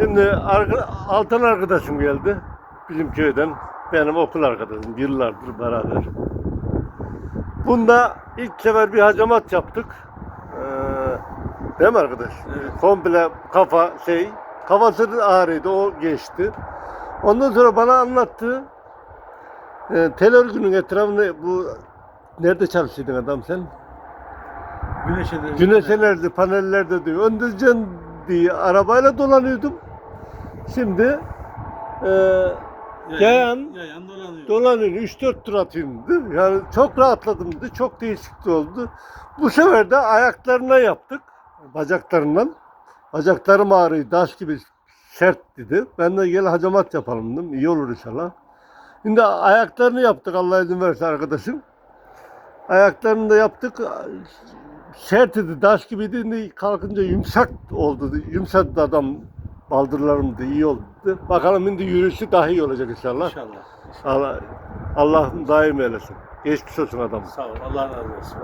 Şimdi arka, Altan arkadaşım geldi. Bizim köyden. Benim okul arkadaşım. Yıllardır beraber. Bunda ilk sefer bir hacamat yaptık. Ee, değil mi arkadaş? Evet. Komple kafa şey. Kafası ağrıydı. O geçti. Ondan sonra bana anlattı. Ee, tel örgünün etrafında bu nerede çalışıyordun adam sen? Güneş enerjisi. Güneşelerde, panellerde diyor. Öndüreceğim diye arabayla dolanıyordum. Şimdi e, yayan, Yayan dolanıyor. dolanıyorum. 3-4 tur atayım dedi. Yani çok rahatladım dedi. Çok değişiklik oldu. Bu sefer de ayaklarına yaptık. Bacaklarından. Bacaklarım ağrıyor. Taş gibi sert dedi. Ben de gel hacamat yapalım dedim. İyi olur inşallah. Şimdi ayaklarını yaptık Allah izin verirse arkadaşım. Ayaklarını da yaptık. Sert idi, taş gibiydi. Kalkınca yumuşak oldu. Yumuşadı adam. Baldırlarım da iyi oldu. Bakalım şimdi yürüyüşü daha iyi olacak inşallah. İnşallah. Allah, Allah daim eylesin. Geçmiş olsun adam. Sağ ol. Allah razı olsun.